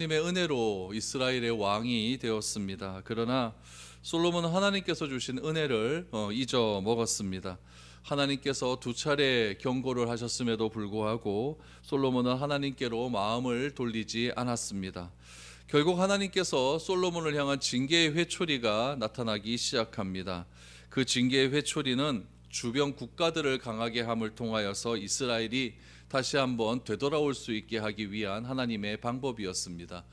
하나님의 은혜로 이스라엘의 왕이 되었습니다. 그러나 솔로몬은 하나님께서 주신 은혜를 어, 잊어 먹었습니다. 하나님께서 두 차례 경고를 하셨음에도 불구하고 솔로몬은 하나님께로 마음을 돌리지 않았습니다. 결국 하나님께서 솔로몬을 향한 징계의 회초리가 나타나기 시작합니다. 그 징계의 회초리는 주변 국가들을 강하게 함을 통하여서 이스라엘이 다시 한번 되돌아올 수 있게 하기 위한 하나님의 방법이었습니다.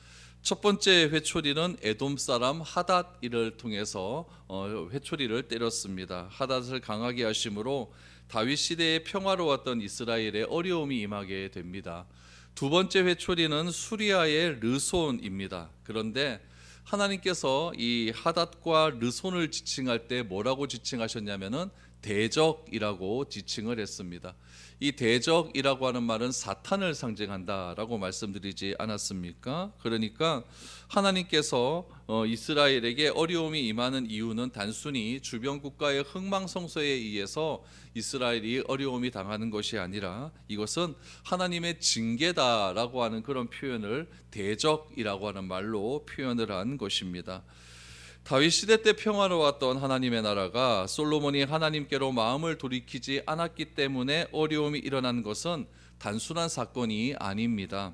첫 번째 회초리는 에돔 사람 하닷이를 통해서 어, 회초리를 때렸습니다. 하닷을 강하게 하심으로 다윗 시대의 평화로웠던 이스라엘에 어려움이 임하게 됩니다. 두 번째 회초리는 수리아의 르손입니다. 그런데 하나님께서 이 하닷과 르손을 지칭할 때 뭐라고 지칭하셨냐면은 대적이라고 지칭을 했습니다. 이 대적이라고 하는 말은 사탄을 상징한다라고 말씀드리지 않았습니까? 그러니까 하나님께서 어, 이스라엘에게 어려움이 임하는 이유는 단순히 주변 국가의 흥망성쇠에 의해서 이스라엘이 어려움이 당하는 것이 아니라 이것은 하나님의 징계다라고 하는 그런 표현을 대적이라고 하는 말로 표현을 한 것입니다. 다윗 시대 때 평화로웠던 하나님의 나라가 솔로몬이 하나님께로 마음을 돌이키지 않았기 때문에 어려움이 일어난 것은 단순한 사건이 아닙니다.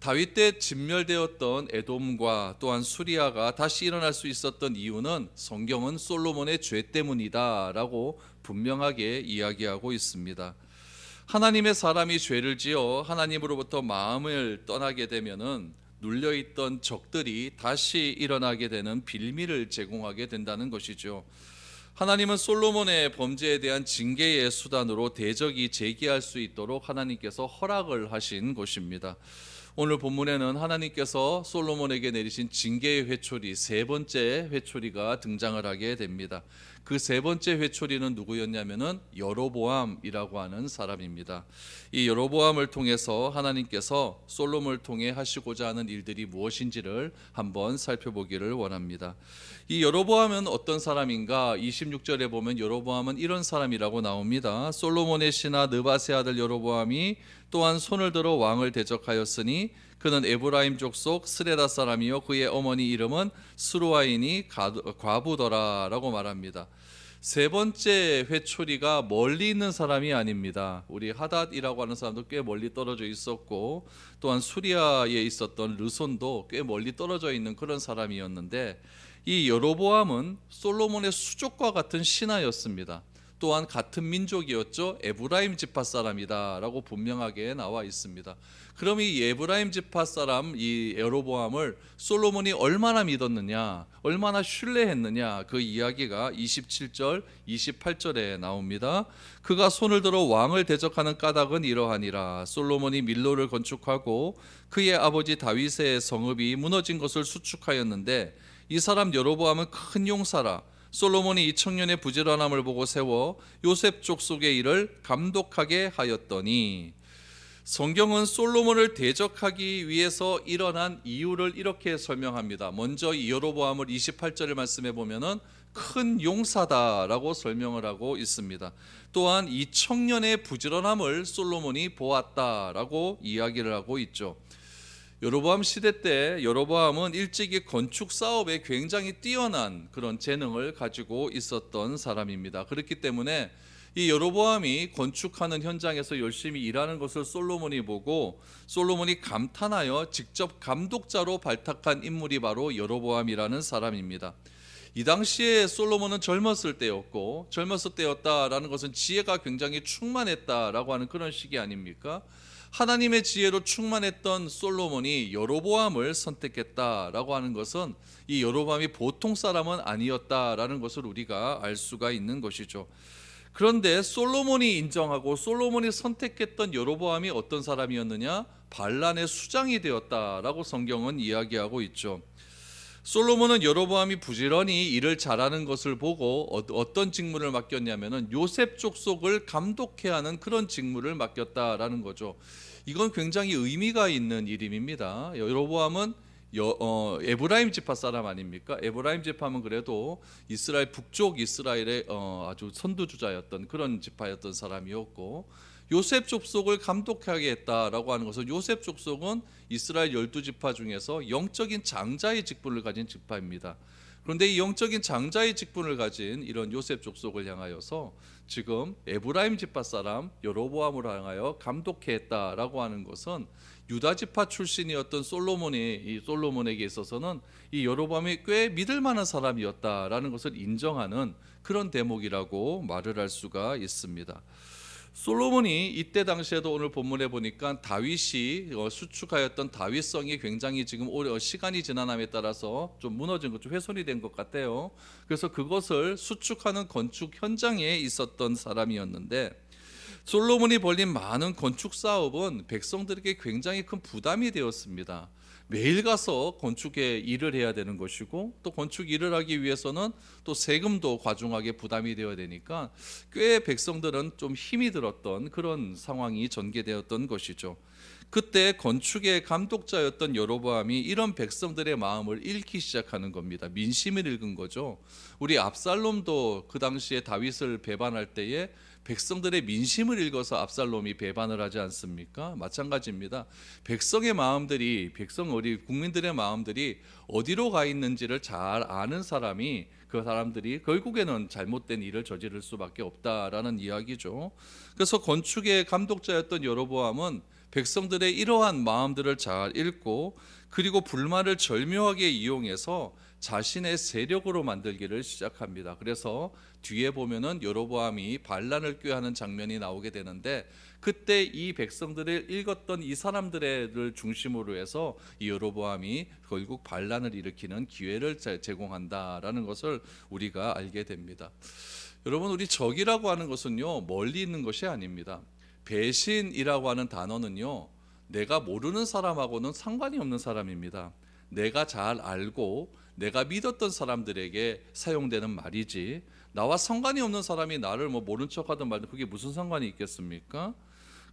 다윗 때 진멸되었던 에돔과 또한 수리아가 다시 일어날 수 있었던 이유는 성경은 솔로몬의 죄 때문이다라고 분명하게 이야기하고 있습니다. 하나님의 사람이 죄를 지어 하나님으로부터 마음을 떠나게 되면은 눌려 있던 적들이 다시 일어나게 되는 빌미를 제공하게 된다는 것이죠. 하나님은 솔로몬의 범죄에 대한 징계의 수단으로 대적이 제기할 수 있도록 하나님께서 허락을 하신 것입니다. 오늘 본문에는 하나님께서 솔로몬에게 내리신 징계의 회초리 세 번째 회초리가 등장을 하게 됩니다. 그 세 번째 회초리는 누구였냐면은 여로보암이라고 하는 사람입니다. 이 여로보암을 통해서 하나님께서 솔로몬을 통해 하시고자 하는 일들이 무엇인지를 한번 살펴보기를 원합니다. 이 여로보암은 어떤 사람인가? 26절에 보면 여로보암은 이런 사람이라고 나옵니다. 솔로몬의 신하 느바세 아들 여로보암이 또한 손을 들어 왕을 대적하였으니 그는 에브라임 족속 스레다 사람이요 그의 어머니 이름은 스루아인이 과부더라라고 말합니다. 세 번째 회초리가 멀리 있는 사람이 아닙니다. 우리 하닷이라고 하는 사람도 꽤 멀리 떨어져 있었고 또한 수리아에 있었던 르손도 꽤 멀리 떨어져 있는 그런 사람이었는데 이 여로보암은 솔로몬의 수족과 같은 신하였습니다. 또한 같은 민족이었죠. 에브라임 지파 사람이다라고 분명하게 나와 있습니다. 그럼 이 에브라임 지파 사람 이 여로보암을 솔로몬이 얼마나 믿었느냐, 얼마나 신뢰했느냐 그 이야기가 27절, 28절에 나옵니다. 그가 손을 들어 왕을 대적하는 까닭은 이러하니라. 솔로몬이 밀로를 건축하고 그의 아버지 다윗의 성읍이 무너진 것을 수축하였는데 이 사람 여로보암은 큰 용사라. 솔로몬이 이 청년의 부지런함을 보고 세워 요셉 족속의 일을 감독하게 하였더니 성경은 솔로몬을 대적하기 위해서 일어난 이유를 이렇게 설명합니다. 먼저 이 여로보암을 28절의 말씀에 보면은 큰 용사다라고 설명을 하고 있습니다. 또한 이 청년의 부지런함을 솔로몬이 보았다라고 이야기를 하고 있죠. 여로보암 시대 때 여로보암은 일찍이 건축 사업에 굉장히 뛰어난 그런 재능을 가지고 있었던 사람입니다. 그렇기 때문에 이 여로보암이 건축하는 현장에서 열심히 일하는 것을 솔로몬이 보고 솔로몬이 감탄하여 직접 감독자로 발탁한 인물이 바로 여로보암이라는 사람입니다. 이 당시에 솔로몬은 젊었을 때였고 젊었을 때였다라는 것은 지혜가 굉장히 충만했다라고 하는 그런 시기 아닙니까? 하나님의 지혜로 충만했던 솔로몬이 여로보암을 선택했다라고 하는 것은 이 여로보암이 보통 사람은 아니었다라는 것을 우리가 알 수가 있는 것이죠. 그런데 솔로몬이 인정하고 솔로몬이 선택했던 여로보암이 어떤 사람이었느냐? 반란의 수장이 되었다라고 성경은 이야기하고 있죠. 솔로몬은 여로보암이 부지런히 일을 잘하는 것을 보고 어, 어떤 직무를 맡겼냐면은 요셉 족속을 감독해야 하는 그런 직무를 맡겼다라는 거죠. 이건 굉장히 의미가 있는 일임입니다. 여로보암은 여, 어, 에브라임 지파 사람 아닙니까? 에브라임 지파면 그래도 이스라엘 북쪽 이스라엘의 어, 아주 선두주자였던 그런 지파였던 사람이었고 요셉 족속을 감독하게 했다라고 하는 것은 요셉 족속은 이스라엘 열두 지파 중에서 영적인 장자의 직분을 가진 지파입니다. 그런데 이 영적인 장자의 직분을 가진 이런 요셉 족속을 향하여서 지금 에브라임 지파 사람 여로보암을 향하여 감독해 했다라고 하는 것은 유다 지파 출신이었던 솔로몬이 이 솔로몬에게 있어서는 이 여로보암이 꽤 믿을 만한 사람이었다라는 것을 인정하는 그런 대목이라고 말을 할 수가 있습니다. 솔로몬이 이때 당시에도 오늘 본문에 보니까 다윗이 어, 수축하였던 다윗성이 굉장히 지금 오래 어, 시간이 지나남에 따라서 좀 무너진 것, 좀 훼손이 된 것 같아요. 그래서 그것을 수축하는 건축 현장에 있었던 사람이었는데 솔로몬이 벌린 많은 건축 사업은 백성들에게 굉장히 큰 부담이 되었습니다. 매일 가서 건축에 일을 해야 되는 것이고 또 건축 일을 하기 위해서는 또 세금도 과중하게 부담이 되어야 되니까 꽤 백성들은 좀 힘이 들었던 그런 상황이 전개되었던 것이죠. 그때 건축의 감독자였던 여로보암이 이런 백성들의 마음을 읽기 시작하는 겁니다. 민심을 읽은 거죠. 우리 압살롬도 그 당시에 다윗을 배반할 때에 백성들의 민심을 읽어서 압살롬이 배반을 하지 않습니까? 마찬가지입니다. 백성의 마음들이 백성 우리 국민들의 마음들이 어디로 가 있는지를 잘 아는 사람이 그 사람들이 결국에는 잘못된 일을 저지를 수밖에 없다라는 이야기죠. 그래서 건축의 감독자였던 여로보암은 백성들의 이러한 마음들을 잘 읽고 그리고 불만을 절묘하게 이용해서 자신의 세력으로 만들기를 시작합니다. 그래서 뒤에 보면은 여로보암이 반란을 꾀하는 장면이 나오게 되는데 그때 이 백성들을 읽었던 이 사람들을 중심으로 해서 이 여로보암이 결국 반란을 일으키는 기회를 제- 제공한다라는 것을 우리가 알게 됩니다. 여러분 우리 적이라고 하는 것은요 멀리 있는 것이 아닙니다. 배신이라고 하는 단어는요 내가 모르는 사람하고는 상관이 없는 사람입니다. 내가 잘 알고 내가 믿었던 사람들에게 사용되는 말이지 나와 상관이 없는 사람이 나를 뭐 모른 척하든 말든 그게 무슨 상관이 있겠습니까?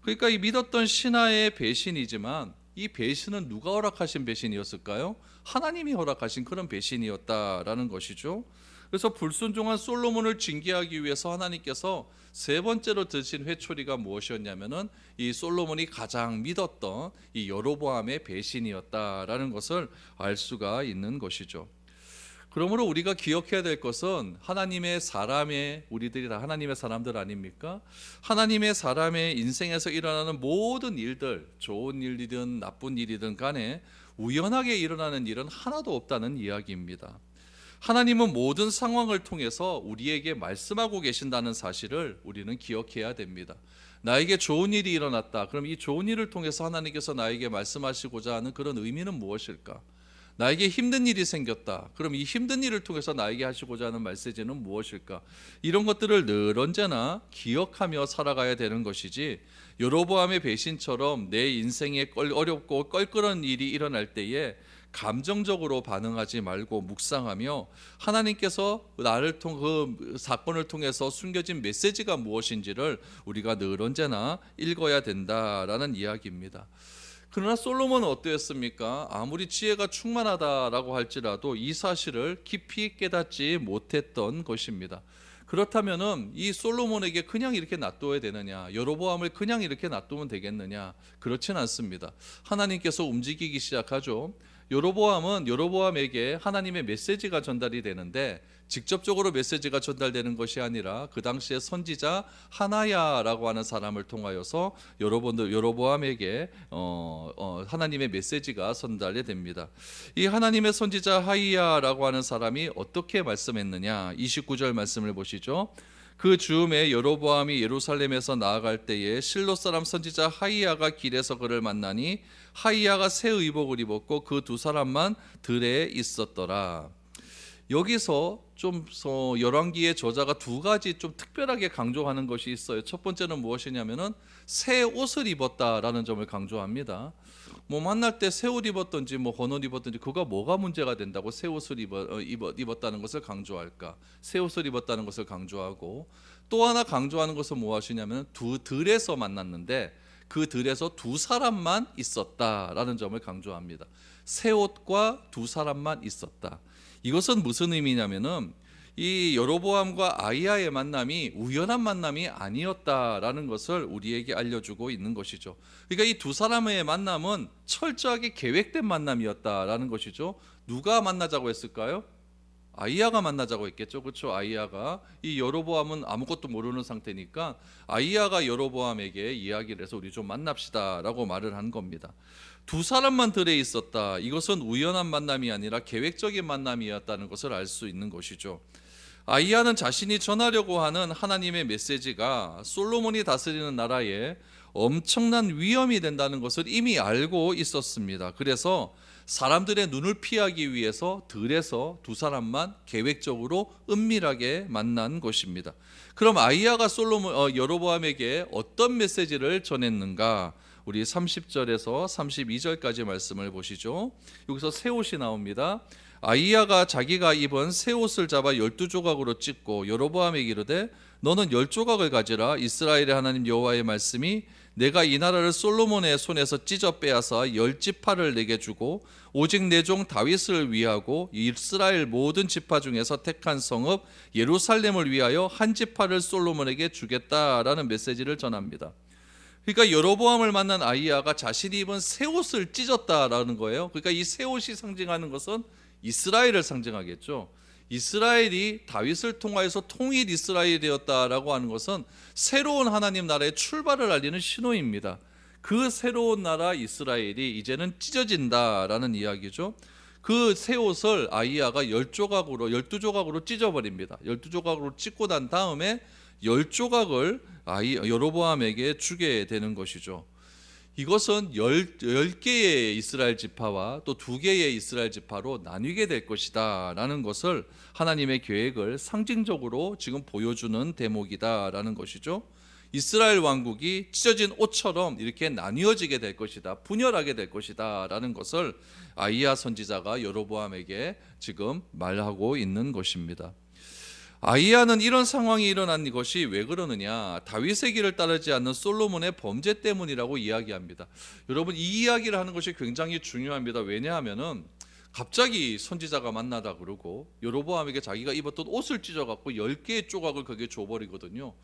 그러니까 이 믿었던 신하의 배신이지만 이 배신은 누가 허락하신 배신이었을까요? 하나님이 허락하신 그런 배신이었다라는 것이죠. 그래서 불순종한 솔로몬을 징계하기 위해서 하나님께서 세 번째로 드신 회초리가 무엇이었냐면은 이 솔로몬이 가장 믿었던 이 여로보암의 배신이었다라는 것을 알 수가 있는 것이죠. 그러므로 우리가 기억해야 될 것은 하나님의 사람의 우리들이 다 하나님의 사람들 아닙니까? 하나님의 사람의 인생에서 일어나는 모든 일들, 좋은 일이든 나쁜 일이든 간에 우연하게 일어나는 일은 하나도 없다는 이야기입니다. 하나님은 모든 상황을 통해서 우리에게 말씀하고 계신다는 사실을 우리는 기억해야 됩니다. 나에게 좋은 일이 일어났다. 그럼 이 좋은 일을 통해서 하나님께서 나에게 말씀하시고자 하는 그런 의미는 무엇일까? 나에게 힘든 일이 생겼다. 그럼 이 힘든 일을 통해서 나에게 하시고자 하는 메시지는 무엇일까? 이런 것들을 늘 언제나 기억하며 살아가야 되는 것이지 여로보암의 배신처럼 내 인생에 껄- 어렵고 껄끄러운 일이 일어날 때에 감정적으로 반응하지 말고 묵상하며 하나님께서 나를 통 그 사건을 통해서 숨겨진 메시지가 무엇인지를 우리가 늘 언제나 읽어야 된다라는 이야기입니다. 그러나 솔로몬은 어떠했습니까? 아무리 지혜가 충만하다라고 할지라도 이 사실을 깊이 깨닫지 못했던 것입니다. 그렇다면은 이 솔로몬에게 그냥 이렇게 놔둬야 되느냐? 여로보암을 그냥 이렇게 놔두면 되겠느냐? 그렇진 않습니다. 하나님께서 움직이기 시작하죠. 여로보암은 여로보암에게 하나님의 메시지가 전달이 되는데 직접적으로 메시지가 전달되는 것이 아니라 그 당시에 선지자 하나야라고 하는 사람을 통하여서 여러분들 여로보암에게 어, 어, 하나님의 메시지가 전달이 됩니다. 이 하나님의 선지자 하이야라고 하는 사람이 어떻게 말씀했느냐? 29절 말씀을 보시죠. 그 즈음에 여로보암이 예루살렘에서 나아갈 때에 실로 사람 선지자 하이야가 길에서 그를 만나니 하이야가 새 의복을 입었고 그 두 사람만 들에 있었더라. 여기서 좀 어, 열왕기의 저자가 두 가지 좀 특별하게 강조하는 것이 있어요. 첫 번째는 무엇이냐면은 새 옷을 입었다라는 점을 강조합니다. 뭐 만날 때 새 옷 입었든지 뭐 헌옷 입었든지 그가 뭐가 문제가 된다고 새 옷을 어, 입어, 입었다는 것을 강조할까? 새 옷을 입었다는 것을 강조하고 또 하나 강조하는 것은 무엇이냐면 두 들에서 만났는데 그 들에서 두 사람만 있었다라는 점을 강조합니다. 새 옷과 두 사람만 있었다. 이것은 무슨 의미냐면은 이 여로보암과 아이야의 만남이 우연한 만남이 아니었다라는 것을 우리에게 알려주고 있는 것이죠. 그러니까 이 두 사람의 만남은 철저하게 계획된 만남이었다라는 것이죠. 누가 만나자고 했을까요? 아이야가 만나자고 했겠죠. 그렇죠? 아이야가 이 여로보암은 아무것도 모르는 상태니까 아이야가 여로보암에게 이야기를 해서 우리 좀 만납시다라고 말을 한 겁니다. 두 사람만 들에 있었다. 이것은 우연한 만남이 아니라 계획적인 만남이었다는 것을 알 수 있는 것이죠. 아이야는 자신이 전하려고 하는 하나님의 메시지가 솔로몬이 다스리는 나라에 엄청난 위험이 된다는 것을 이미 알고 있었습니다. 그래서 사람들의 눈을 피하기 위해서 들에서 두 사람만 계획적으로 은밀하게 만난 것입니다. 그럼 아이야가 솔로몬 어, 여로보암에게 어떤 메시지를 전했는가? 우리 30절에서 32절까지 말씀을 보시죠. 여기서 새 옷이 나옵니다. 아이야가 자기가 입은 새 옷을 잡아 열두 조각으로 찢고 여로보암에게 이르되 너는 열 조각을 가지라 이스라엘의 하나님 여호와의 말씀이 내가 이 나라를 솔로몬의 손에서 찢어 빼앗아 열 지파를 내게 주고 오직 내 종 다윗을 위하고 이스라엘 모든 지파 중에서 택한 성읍 예루살렘을 위하여 한 지파를 솔로몬에게 주겠다라는 메시지를 전합니다. 그러니까 여로보암을 만난 아이야가 자신이 입은 새 옷을 찢었다라는 거예요. 그러니까 이 새 옷이 상징하는 것은 이스라엘을 상징하겠죠. 이스라엘이 다윗을 통하여서 통일 이스라엘이 되었다라고 하는 것은 새로운 하나님 나라의 출발을 알리는 신호입니다. 그 새로운 나라 이스라엘이 이제는 찢어진다라는 이야기죠. 그 새 옷을 아이야가 열 조각으로 열두 조각으로 찢어버립니다. 열두 조각으로 찢고 난 다음에 열 조각을 아이 여로보암에게 주게 되는 것이죠. 이것은 열, 열 개의 이스라엘 지파와 또 두 개의 이스라엘 지파로 나뉘게 될 것이다 라는 것을 하나님의 계획을 상징적으로 지금 보여주는 대목이다 라는 것이죠. 이스라엘 왕국이 찢어진 옷처럼 이렇게 나뉘어지게 될 것이다. 분열하게 될 것이다 라는 것을 아이야 선지자가 여로보암에게 지금 말하고 있는 것입니다. 아이야는 이런 상황이 일어난 것이 왜 그러느냐? 다윗의 길을 따르지 않는 솔로몬의 범죄 때문이라고 이야기합니다. 여러분 이 이야기를 하는 것이 굉장히 중요합니다. 왜냐하면은 갑자기 선지자가 만나다 그러고 여로보암에게 자기가 입었던 옷을 찢어 갖고 10개의 조각을 거기에 줘 버리거든요.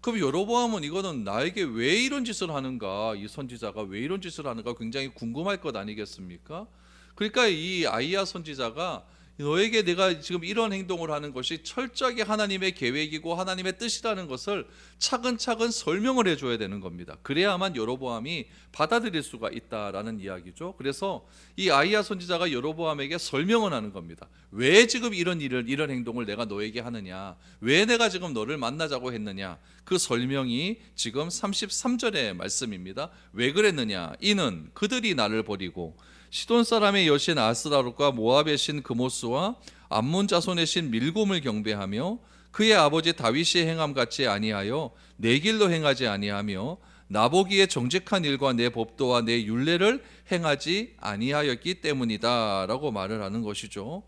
그럼 여로보암은 이거는 나에게 왜 이런 짓을 하는가? 이 선지자가 왜 이런 짓을 하는가 굉장히 궁금할 것 아니겠습니까? 그러니까 이 아이야 선지자가 너에게 내가 지금 이런 행동을 하는 것이 철저하게 하나님의 계획이고 하나님의 뜻이라는 것을 차근차근 설명을 해줘야 되는 겁니다. 그래야만 여로보암이 받아들일 수가 있다라는 이야기죠. 그래서 이 아이야 선지자가 여로보암에게 설명을 하는 겁니다. 왜 지금 이런 일을 이런 행동을 내가 너에게 하느냐? 왜 내가 지금 너를 만나자고 했느냐? 그 설명이 지금 33절의 말씀입니다. 왜 그랬느냐? 이는 그들이 나를 버리고 시돈 사람의 여신 아스라롯과 모압의 신 그모스와 암몬 자손의 신 밀곰을 경배하며 그의 아버지 다윗이 행함 같이 아니하여 내 길로 행하지 아니하며 나보기에 정직한 일과 내 법도와 내 율례를 행하지 아니하였기 때문이다라고 말을 하는 것이죠.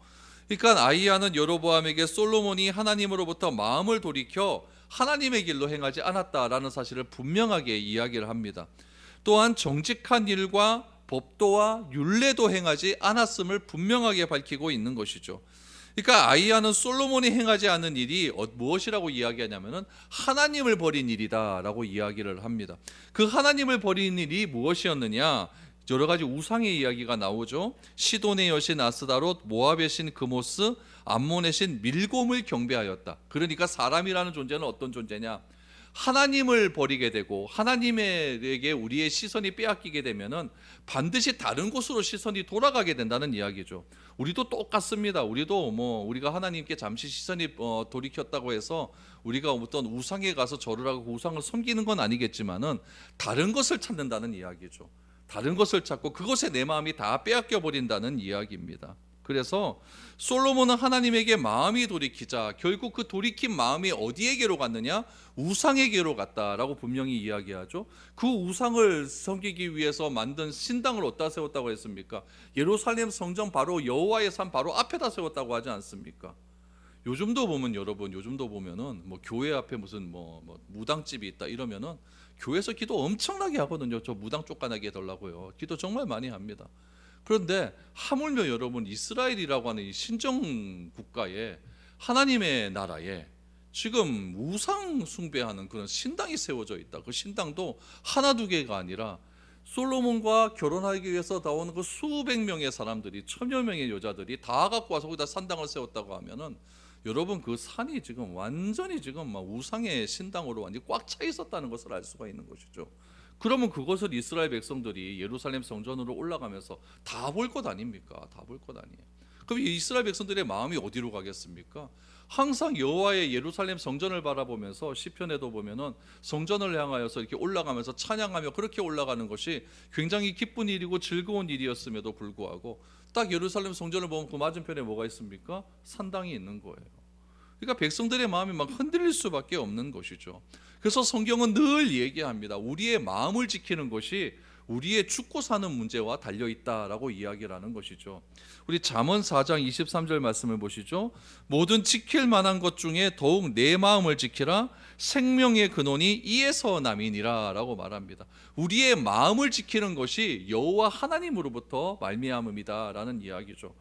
그러니까 아이야는 여로보암에게 솔로몬이 하나님으로부터 마음을 돌이켜 하나님의 길로 행하지 않았다라는 사실을 분명하게 이야기를 합니다. 또한 정직한 일과 법도와 율례도 행하지 않았음을 분명하게 밝히고 있는 것이죠. 그러니까 아이야는 솔로몬이 행하지 않은 일이 어- 무엇이라고 이야기하냐면은 하나님을 버린 일이다라고 이야기를 합니다. 그 하나님을 버린 일이 무엇이었느냐? 여러 가지 우상의 이야기가 나오죠. 시돈의 여신 아스다롯, 모압의 신 그모스, 암몬의 신 밀곰을 경배하였다. 그러니까 사람이라는 존재는 어떤 존재냐? 하나님을 버리게 되고 하나님에게 우리의 시선이 빼앗기게 되면은 반드시 다른 곳으로 시선이 돌아가게 된다는 이야기죠. 우리도 똑같습니다. 우리도 뭐 우리가 하나님께 잠시 시선이 어, 돌이켰다고 해서 우리가 어떤 우상에 가서 절을 하고 그 우상을 섬기는 건 아니겠지만은 다른 것을 찾는다는 이야기죠. 다른 것을 찾고 그것에 내 마음이 다 빼앗겨 버린다는 이야기입니다. 그래서 솔로몬은 하나님에게 마음이 돌이키자 결국 그 돌이킨 마음이 어디에게로 갔느냐 우상에게로 갔다라고 분명히 이야기하죠. 그 우상을 섬기기 위해서 만든 신당을 어디다 세웠다고 했습니까? 예루살렘 성전 바로 여호와의 산 바로 앞에다 세웠다고 하지 않습니까? 요즘도 보면 여러분 요즘도 보면은 뭐 교회 앞에 무슨 뭐, 뭐 무당집이 있다 이러면은 교회에서 기도 엄청나게 하거든요. 저 무당 쫓아나게 해달라고요. 기도 정말 많이 합니다. 그런데 하물며 여러분 이스라엘이라고 하는 이 신정 국가에 하나님의 나라에 지금 우상 숭배하는 그런 신당이 세워져 있다. 그 신당도 하나 두 개가 아니라 솔로몬과 결혼하기 위해서 나오는 그 수백 명의 사람들이 천여 명의 여자들이 다 갖고 와서 거기다 산당을 세웠다고 하면은 여러분 그 산이 지금 완전히 지금 막 우상의 신당으로 완전히 꽉 차 있었다는 것을 알 수가 있는 것이죠. 그러면 그것을 이스라엘 백성들이 예루살렘 성전으로 올라가면서 다 볼 것 아닙니까? 다 볼 것 아니에요. 그럼 이 이스라엘 백성들의 마음이 어디로 가겠습니까? 항상 여호와의 예루살렘 성전을 바라보면서 시편에도 보면은 성전을 향하여서 이렇게 올라가면서 찬양하며 그렇게 올라가는 것이 굉장히 기쁜 일이고 즐거운 일이었음에도 불구하고 딱 예루살렘 성전을 보면 그 맞은편에 뭐가 있습니까? 산당이 있는 거예요. 그러니까 백성들의 마음이 막 흔들릴 수밖에 없는 것이죠. 그래서 성경은 늘 얘기합니다. 우리의 마음을 지키는 것이 우리의 죽고 사는 문제와 달려 있다라고 이야기를 하는 것이죠. 우리 잠언 4장 23절 말씀을 보시죠. 모든 지킬 만한 것 중에 더욱 내 마음을 지키라 생명의 근원이 이에서 남이니라라고 말합니다. 우리의 마음을 지키는 것이 여호와 하나님으로부터 말미암음이다라는 이야기죠.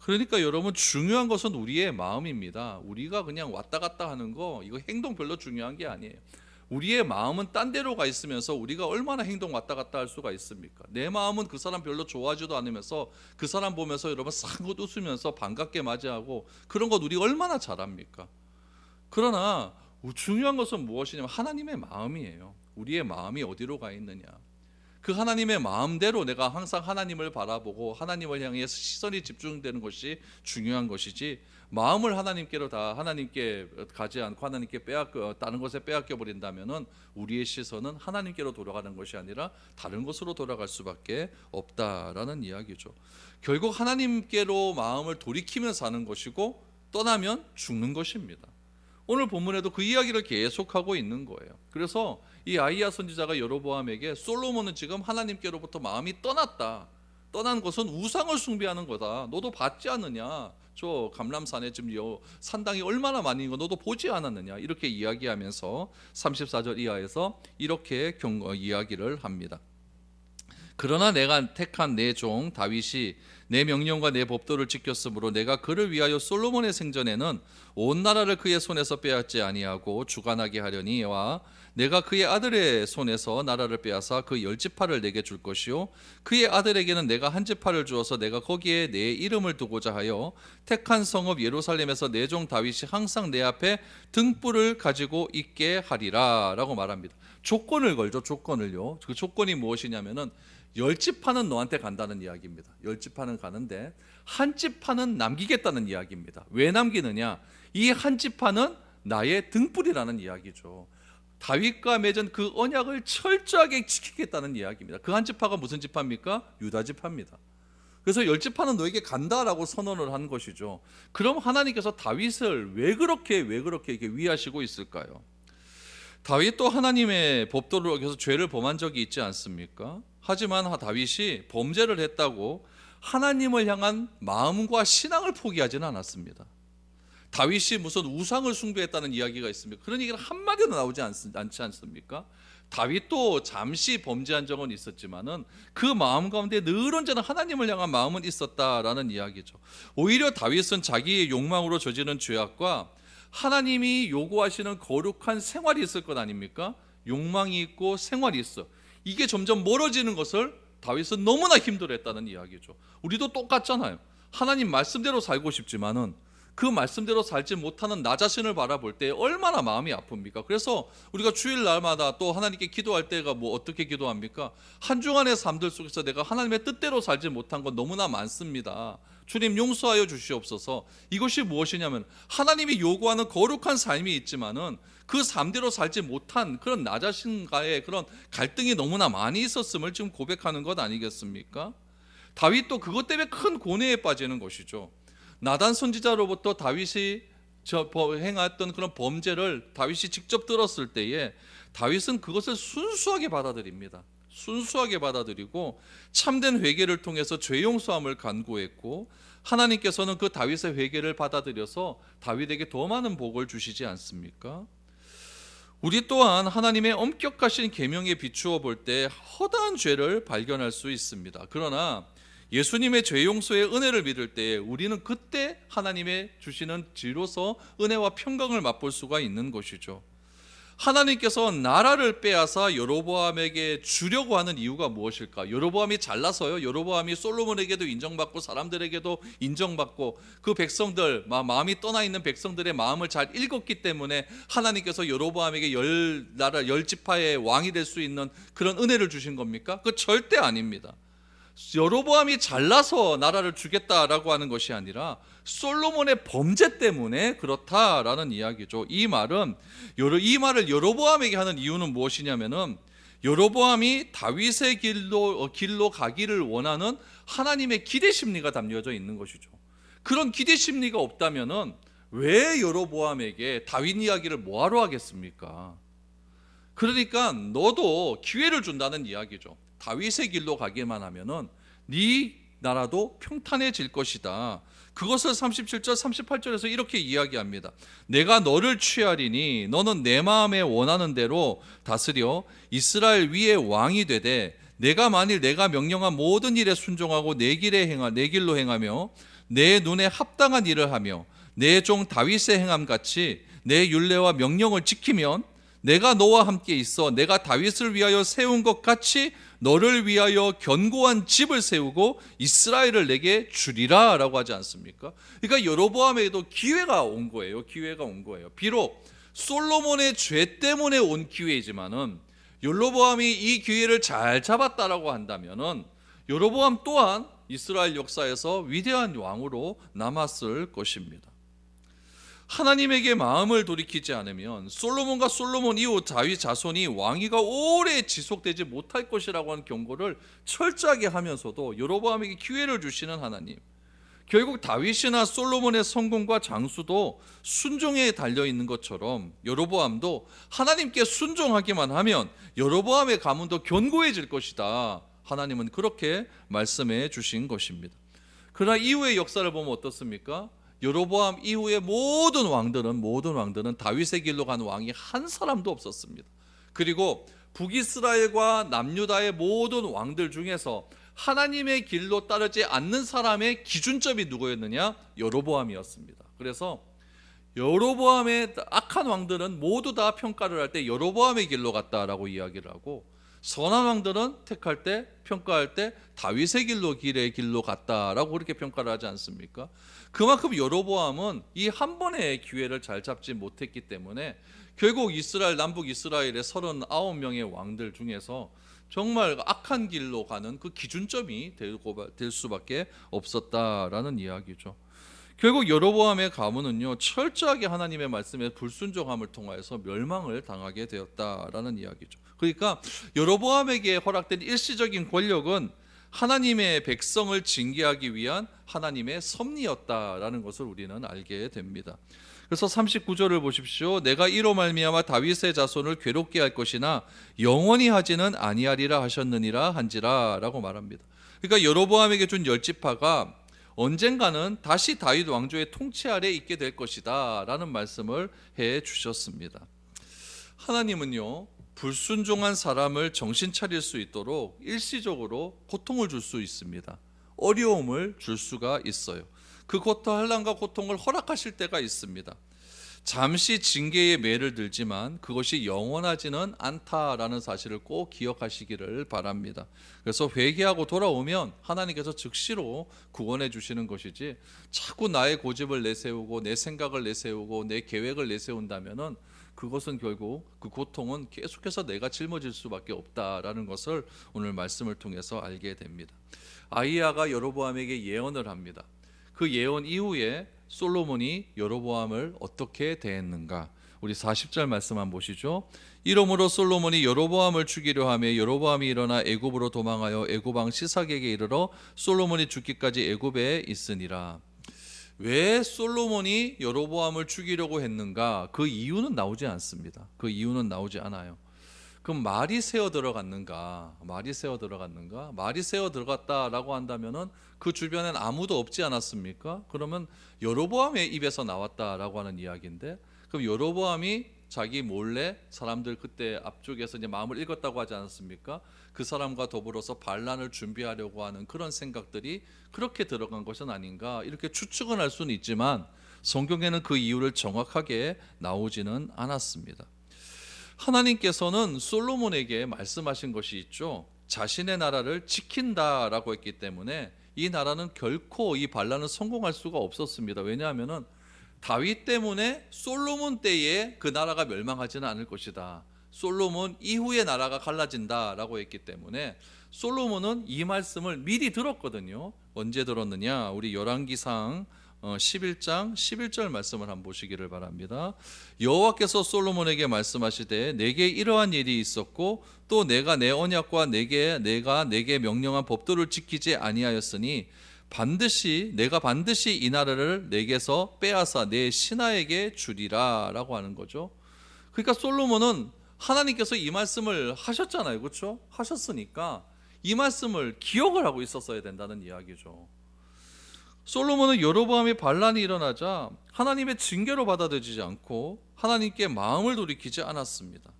그러니까 여러분 중요한 것은 우리의 마음입니다. 우리가 그냥 왔다 갔다 하는 거 이거 행동 별로 중요한 게 아니에요. 우리의 마음은 딴 데로 가 있으면서 우리가 얼마나 행동 왔다 갔다 할 수가 있습니까? 내 마음은 그 사람 별로 좋아하지도 않으면서 그 사람 보면서 여러분 싹긋 웃으면서 반갑게 맞이하고 그런 것 우리 얼마나 잘합니까? 그러나 중요한 것은 무엇이냐면 하나님의 마음이에요. 우리의 마음이 어디로 가 있느냐. 그 하나님의 마음대로 내가 항상 하나님을 바라보고 하나님을 향해 시선이 집중되는 것이 중요한 것이지 마음을 하나님께로 다 하나님께 가지 않고 하나님께 빼앗겨 다른 것에 빼앗겨 버린다면은 우리의 시선은 하나님께로 돌아가는 것이 아니라 다른 곳으로 돌아갈 수밖에 없다라는 이야기죠. 결국 하나님께로 마음을 돌이키며 사는 것이고 떠나면 죽는 것입니다. 오늘 본문에도 그 이야기를 계속하고 있는 거예요. 그래서 이 아이야 선지자가 여로보암에게 솔로몬은 지금 하나님께로부터 마음이 떠났다. 떠난 것은 우상을 숭배하는 거다. 너도 받지 않느냐? 저 감람산에 지금 여 산당이 얼마나 많은 거 너도 보지 않았느냐? 이렇게 이야기하면서 34절 이하에서 이렇게 경 어, 이야기를 합니다. 그러나 내가 택한 내 종 다윗이 내 명령과 내 법도를 지켰으므로 내가 그를 위하여 솔로몬의 생전에는 온 나라를 그의 손에서 빼앗지 아니하고 주관하게 하려니와 내가 그의 아들의 손에서 나라를 빼앗아 그 열 지파를 내게 줄 것이요 그의 아들에게는 내가 한 지파를 주어서 내가 거기에 내 이름을 두고자 하여 택한 성읍 예루살렘에서 내 종 다윗이 항상 내 앞에 등불을 가지고 있게 하리라라고 말합니다. 조건을 걸죠. 조건을요. 그 조건이 무엇이냐면은 열 지파는 너한테 간다는 이야기입니다. 열 지파는 가는데 한 지파는 남기겠다는 이야기입니다. 왜 남기느냐? 이한 지파는 나의 등불이라는 이야기죠. 다윗과 맺은 그 언약을 철저하게 지키겠다는 이야기입니다. 그 한 지파가 무슨 지파입니까? 유다 지파입니다. 그래서 열 지파는 너에게 간다라고 선언을 한 것이죠. 그럼 하나님께서 다윗을 왜 그렇게 왜 그렇게 이렇게 위하시고 있을까요? 다윗도 하나님의 법도를 어겨서 죄를 범한 적이 있지 않습니까? 하지만 다윗이 범죄를 했다고 하나님을 향한 마음과 신앙을 포기하지는 않았습니다. 다윗이 무슨 우상을 숭배했다는 이야기가 있습니까? 그런 얘기는 한 마디도 나오지 않, 않지 않습니까? 다윗도 잠시 범죄한 적은 있었지만은 그 마음 가운데 늘 언제나 하나님을 향한 마음은 있었다라는 이야기죠. 오히려 다윗은 자기의 욕망으로 저지른 죄악과 하나님이 요구하시는 거룩한 생활이 있을 것 아닙니까? 욕망이 있고 생활이 있어. 이게 점점 멀어지는 것을 다윗은 너무나 힘들어했다는 이야기죠. 우리도 똑같잖아요. 하나님 말씀대로 살고 싶지만은 그 말씀대로 살지 못하는 나 자신을 바라볼 때 얼마나 마음이 아픕니까? 그래서 우리가 주일 날마다 또 하나님께 기도할 때가 뭐 어떻게 기도합니까? 한 주간의 삶들 속에서 내가 하나님의 뜻대로 살지 못한 건 너무나 많습니다. 주님 용서하여 주시옵소서. 이것이 무엇이냐면 하나님이 요구하는 거룩한 삶이 있지만은 그 삶대로 살지 못한 그런 나 자신과의 그런 갈등이 너무나 많이 있었음을 지금 고백하는 것 아니겠습니까? 다윗도 그것 때문에 큰 고뇌에 빠지는 것이죠. 나단 선지자로부터 다윗이 저 행했던 그런 범죄를 다윗이 직접 들었을 때에 다윗은 그것을 순수하게 받아들입니다. 순수하게 받아들이고 참된 회개를 통해서 죄 용서함을 간구했고 하나님께서는 그 다윗의 회개를 받아들여서 다윗에게 더 많은 복을 주시지 않습니까? 우리 또한 하나님의 엄격하신 계명에 비추어 볼 때 허다한 죄를 발견할 수 있습니다. 그러나 예수님의 죄 용서의 은혜를 믿을 때에 우리는 그때 하나님의 주시는 지로서 은혜와 평강을 맛볼 수가 있는 것이죠. 하나님께서 나라를 빼앗아 여로보암에게 주려고 하는 이유가 무엇일까? 여로보암이 잘나서요. 여로보암이 솔로몬에게도 인정받고 사람들에게도 인정받고 그 백성들 마- 마음이 떠나 있는 백성들의 마음을 잘 읽었기 때문에 하나님께서 여로보암에게 열 나라 열 지파의 왕이 될 수 있는 그런 은혜를 주신 겁니까? 그 절대 아닙니다. 여로보암이 잘나서 나라를 주겠다라고 하는 것이 아니라 솔로몬의 범죄 때문에 그렇다라는 이야기죠. 이 말은 이 말을 여로보암에게 하는 이유는 무엇이냐면은 여로보암이 다윗의 길로 어, 길로 가기를 원하는 하나님의 기대 심리가 담겨져 있는 것이죠. 그런 기대 심리가 없다면은 왜 여로보암에게 다윗 이야기를 뭐하러 하겠습니까? 그러니까 너도 기회를 준다는 이야기죠. 다윗의 길로 가기만 하면은 네 나라도 평탄해질 것이다. 그것을 37절 38절에서 이렇게 이야기합니다. 내가 너를 취하리니 너는 내 마음에 원하는 대로 다스려 이스라엘 위에 왕이 되되 내가 만일 내가 명령한 모든 일에 순종하고 내 길에 행하 내 길로 행하며 내 눈에 합당한 일을 하며 내 종 다윗의 행함 같이 내 율례와 명령을 지키면 내가 너와 함께 있어 내가 다윗을 위하여 세운 것 같이 너를 위하여 견고한 집을 세우고 이스라엘을 내게 주리라라고 하지 않습니까? 그러니까 여로보암에도 기회가 온 거예요. 기회가 온 거예요. 비록 솔로몬의 죄 때문에 온 기회이지만은 여로보암이 이 기회를 잘 잡았다라고 한다면은 여로보암 또한 이스라엘 역사에서 위대한 왕으로 남았을 것입니다. 하나님에게 마음을 돌이키지 않으면 솔로몬과 솔로몬 이후 다윗 자손이 왕위가 오래 지속되지 못할 것이라고 하는 경고를 철저하게 하면서도 여로보암에게 기회를 주시는 하나님. 결국 다윗이나 솔로몬의 성공과 장수도 순종에 달려 있는 것처럼 여로보암도 하나님께 순종하기만 하면 여로보암의 가문도 견고해질 것이다. 하나님은 그렇게 말씀해 주신 것입니다. 그러나 이후의 역사를 보면 어떻습니까? 여로보암 이후의 모든 왕들은 모든 왕들은 다윗의 길로 간 왕이 한 사람도 없었습니다. 그리고 북이스라엘과 남유다의 모든 왕들 중에서 하나님의 길로 따르지 않는 사람의 기준점이 누구였느냐? 여로보암이었습니다. 그래서 여로보암의 악한 왕들은 모두 다 평가를 할 때 여로보암의 길로 갔다라고 이야기를 하고 선한 왕들은 택할 때 평가할 때 다윗의 길로 길의 길로 갔다라고 그렇게 평가를 하지 않습니까? 그만큼 여로보암은 이 한 번의 기회를 잘 잡지 못했기 때문에 결국 이스라엘 남북 이스라엘의 39명의 왕들 중에서 정말 악한 길로 가는 그 기준점이 될 수밖에 없었다라는 이야기죠. 결국 여로보암의 가문은요 철저하게 하나님의 말씀에 불순종함을 통하여서 멸망을 당하게 되었다라는 이야기죠. 그러니까 여로보암에게 허락된 일시적인 권력은 하나님의 백성을 징계하기 위한 하나님의 섭리였다라는 것을 우리는 알게 됩니다. 그래서 39절을 보십시오. 내가 이로 말미암아 다윗의 자손을 괴롭게 할 것이나 영원히 하지는 아니하리라 하셨느니라 한지라라고 말합니다. 그러니까 여로보암에게 준 열 지파가 언젠가는 다시 다윗 왕조의 통치 아래 있게 될 것이다라는 말씀을 해 주셨습니다. 하나님은요 불순종한 사람을 정신 차릴 수 있도록 일시적으로 고통을 줄 수 있습니다. 어려움을 줄 수가 있어요. 그 고통 한란과 고통을 허락하실 때가 있습니다. 잠시 징계의 매를 들지만 그것이 영원하지는 않다라는 사실을 꼭 기억하시기를 바랍니다. 그래서 회개하고 돌아오면 하나님께서 즉시로 구원해 주시는 것이지 자꾸 나의 고집을 내세우고 내 생각을 내세우고 내 계획을 내세운다면은 그것은 결국 그 고통은 계속해서 내가 짊어질 수밖에 없다라는 것을 오늘 말씀을 통해서 알게 됩니다. 아이야가 여로보암에게 예언을 합니다. 그 예언 이후에 솔로몬이 여로보암을 어떻게 대했는가? 우리 40절 말씀만 보시죠. 이러므로 솔로몬이 여로보암을 죽이려 하며 여로보암이 일어나 애굽으로 도망하여 애굽 왕 시삭에게 이르러 솔로몬이 죽기까지 애굽에 있으니라. 왜 솔로몬이 여로보암을 죽이려고 했는가? 그 이유는 나오지 않습니다. 그 이유는 나오지 않아요. 그럼 말이 새어 들어갔는가? 말이 새어 들어갔는가? 말이 새어 들어갔다라고 한다면은 그 주변엔 아무도 없지 않았습니까? 그러면 여로보암의 입에서 나왔다라고 하는 이야기인데 그럼 여로보암이 자기 몰래 사람들 그때 앞쪽에서 이제 마음을 읽었다고 하지 않았습니까? 그 사람과 더불어서 반란을 준비하려고 하는 그런 생각들이 그렇게 들어간 것은 아닌가 이렇게 추측은 할 수는 있지만 성경에는 그 이유를 정확하게 나오지는 않았습니다. 하나님께서는 솔로몬에게 말씀하신 것이 있죠. 자신의 나라를 지킨다라고 했기 때문에 이 나라는 결코 이 반란은 성공할 수가 없었습니다. 왜냐하면은 다윗 때문에 솔로몬 때에 그 나라가 멸망하지는 않을 것이다. 솔로몬 이후에 나라가 갈라진다라고 했기 때문에 솔로몬은 이 말씀을 미리 들었거든요. 언제 들었느냐? 우리 열왕기상 어, 11장 11절 말씀을 한번 보시기를 바랍니다. 여호와께서 솔로몬에게 말씀하시되 내게 이러한 일이 있었고 또 내가 내 언약과 내게 내가 내게 명령한 법도를 지키지 아니하였으니 반드시 내가 반드시 이 나라를 내게서 빼앗아 내 신하에게 주리라라고 하는 거죠. 그러니까 솔로몬은 하나님께서 이 말씀을 하셨잖아요. 그렇죠? 하셨으니까 이 말씀을 기억을 하고 있었어야 된다는 이야기죠. 솔로몬은 여로보암이 반란이 일어나자 하나님의 징계로 받아들이지 않고 하나님께 마음을 돌이키지 않았습니다.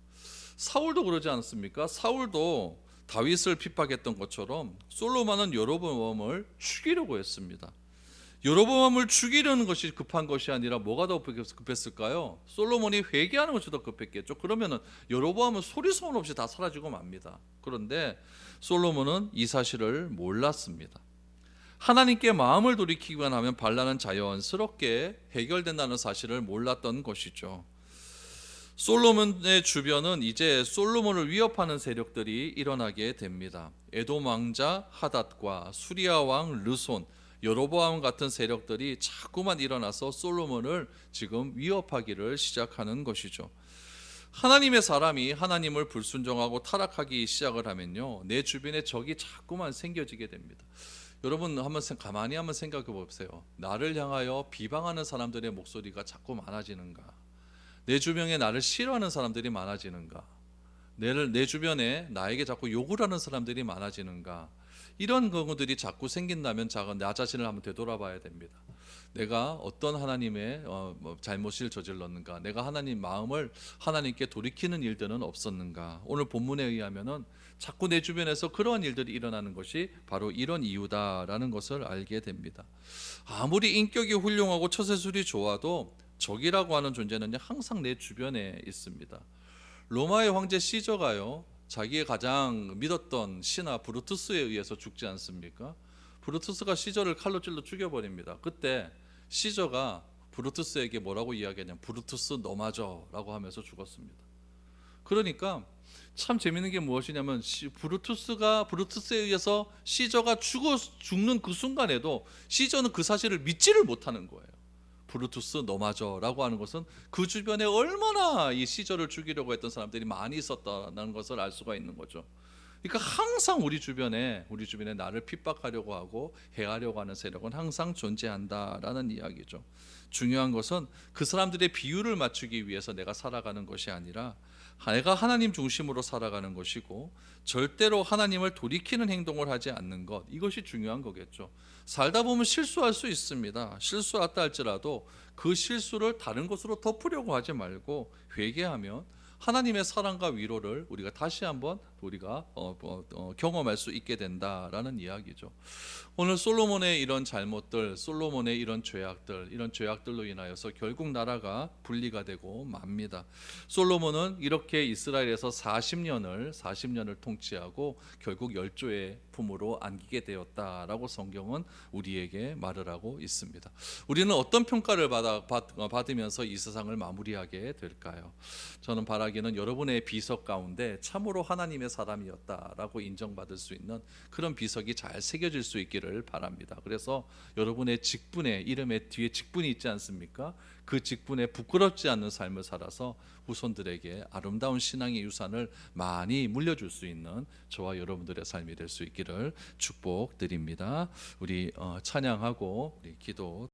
사울도 그러지 않습니까? 사울도 다윗을 핍박했던 것처럼 솔로몬은 여로보암을 죽이려고 했습니다. 여로보암을 죽이려는 것이 급한 것이 아니라 뭐가 더 급했을까요? 솔로몬이 회개하는 것이 더 급했겠죠. 그러면은 여로보암은 소리 소문 없이 다 사라지고 맙니다. 그런데 솔로몬은 이 사실을 몰랐습니다. 하나님께 마음을 돌이키기만 하면 반란은 자연스럽게 해결된다는 사실을 몰랐던 것이죠. 솔로몬의 주변은 이제 솔로몬을 위협하는 세력들이 일어나게 됩니다. 에돔 왕자 하닷과 수리아 왕 르손, 여로보암 같은 세력들이 자꾸만 일어나서 솔로몬을 지금 위협하기를 시작하는 것이죠. 하나님의 사람이 하나님을 불순종하고 타락하기 시작을 하면요, 내 주변에 적이 자꾸만 생겨지게 됩니다. 여러분 한번 생- 가만히 한번 생각해 보세요. 나를 향하여 비방하는 사람들의 목소리가 자꾸 많아지는가? 내 주변에 나를 싫어하는 사람들이 많아지는가? 내를 내 주변에 나에게 자꾸 욕을 하는 사람들이 많아지는가? 이런 경우들이 자꾸 생긴다면 자가 나 자신을 한번 되돌아봐야 됩니다. 내가 어떤 하나님의 어, 뭐 잘못을 저질렀는가? 내가 하나님 마음을 하나님께 돌이키는 일들은 없었는가? 오늘 본문에 의하면은 자꾸 내 주변에서 그러한 일들이 일어나는 것이 바로 이런 이유다라는 것을 알게 됩니다. 아무리 인격이 훌륭하고 처세술이 좋아도 적이라고 하는 존재는 항상 내 주변에 있습니다. 로마의 황제 시저가요. 자기의 가장 믿었던 신하 브루투스에 의해서 죽지 않습니까? 브루투스가 시저를 칼로 찔러 죽여버립니다. 그때 시저가 브루투스에게 뭐라고 이야기하냐면 브루투스 너마저라고 하면서 죽었습니다. 그러니까 참 재밌는 게 무엇이냐면 시, 브루투스가 브루투스에 의해서 시저가 죽어 죽는 그 순간에도 시저는 그 사실을 믿지를 못하는 거예요. 브루투스 너마저라고 하는 것은 그 주변에 얼마나 이 시저를 죽이려고 했던 사람들이 많이 있었다는 것을 알 수가 있는 거죠. 그러니까 항상 우리 주변에 우리 주변에 나를 핍박하려고 하고 해하려고 하는 세력은 항상 존재한다라는 이야기죠. 중요한 것은 그 사람들의 비율을 맞추기 위해서 내가 살아가는 것이 아니라 내가 하나님 중심으로 살아가는 것이고 절대로 하나님을 돌이키는 행동을 하지 않는 것 이것이 중요한 거겠죠. 살다 보면 실수할 수 있습니다. 실수했다 할지라도 그 실수를 다른 것으로 덮으려고 하지 말고 회개하면 하나님의 사랑과 위로를 우리가 다시 한번 우리가 어, 어, 어, 경험할 수 있게 된다라는 이야기죠. 오늘 솔로몬의 이런 잘못들, 솔로몬의 이런 죄악들, 이런 죄악들로 인하여서 결국 나라가 분리가 되고 맙니다. 솔로몬은 이렇게 이스라엘에서 40년을 40년을 통치하고 결국 열조의 품으로 안기게 되었다라고 성경은 우리에게 말을 하고 있습니다. 우리는 어떤 평가를 받아, 받, 어, 받으면서 이 세상을 마무리하게 될까요? 저는 바라기는 여러분의 비석 가운데 참으로 하나님의 사람이었다라고 인정받을 수 있는 그런 비석이 잘 새겨질 수 있기를 바랍니다. 그래서 여러분의 직분에 이름에 뒤에 직분이 있지 않습니까? 그 직분에 부끄럽지 않는 삶을 살아서 후손들에게 아름다운 신앙의 유산을 많이 물려줄 수 있는 저와 여러분들의 삶이 될 수 있기를 축복드립니다. 우리 어, 찬양하고 우리 기도